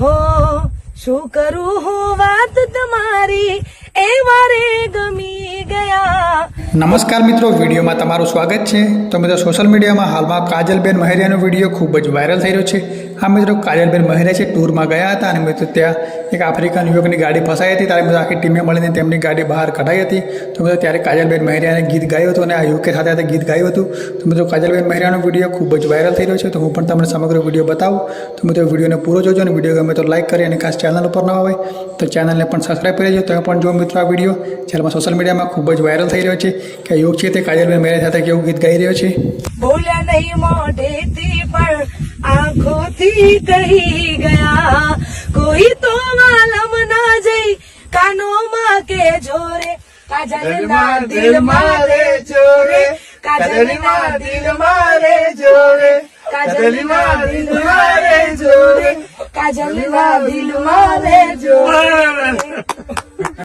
હો, શું કરું હું વાત તમારી? એ મારે ગમી ગયા. નમસ્કાર મિત્રો, વિડીયોમાં તમારું સ્વાગત છે. તો મિત્રો સોશિયલ મીડિયામાં હાલમાં કાજલબેન મહેરિયાનો વીડિયો ખૂબ જ વાયરલ થઈ રહ્યો છે. આ મિત્રો કાજલબેન મહેરિયા છે, ટૂરમાં ગયા હતા અને મિત્રો ત્યાં એક આફ્રિકન યુવકની ગાડી ફસાઈ હતી. ત્યારે મિત્રો આખી ટીમે મળીને તેમની ગાડી બહાર કઢાઈ હતી. તો મિત્રો, ત્યારે કાજલબેન મહેરિયાને ગીત ગાયું હતું અને આ યુવકે સાથે સાથે ગીત ગાયું હતું. તો મિત્રો કાજલબેન મહેરિયાનો વીડિયો ખૂબ જ વાયરલ થઈ રહ્યો છે. તો હું પણ તમને સમગ્ર વીડિયો બતાવું. તો મિત્રો, વિડીયોને પૂરો જોજો અને વીડિયો ગમે તો લાઈક કરી અને ખાસ ચેનલ ઉપર ન હોય તો ચેનલને પણ સબસ્ક્રાઈબ કરી દેજો. તમે પણ જો મિત્રો, આ વીડિયો જ્યારે સોશિયલ મીડિયામાં ખૂબ જ વાયરલ થઈ રહ્યો છે કે યુગ છે તે કાજલબેન મહેરિયા સાથે કેવું ગીત ગાઈ રહ્યો છે? બોલ્યા નહીં મોઢેથી આંખોથી કહી ગયા કોઈ તો માલમ ના જઈ કાનોમાં કે જોરે? કાજલના દિલ મારે જોરે કાજલના દિલ મારે જોરે કાજલના દિલ મારે જોરે કાજલના દિલ મારે જોરે.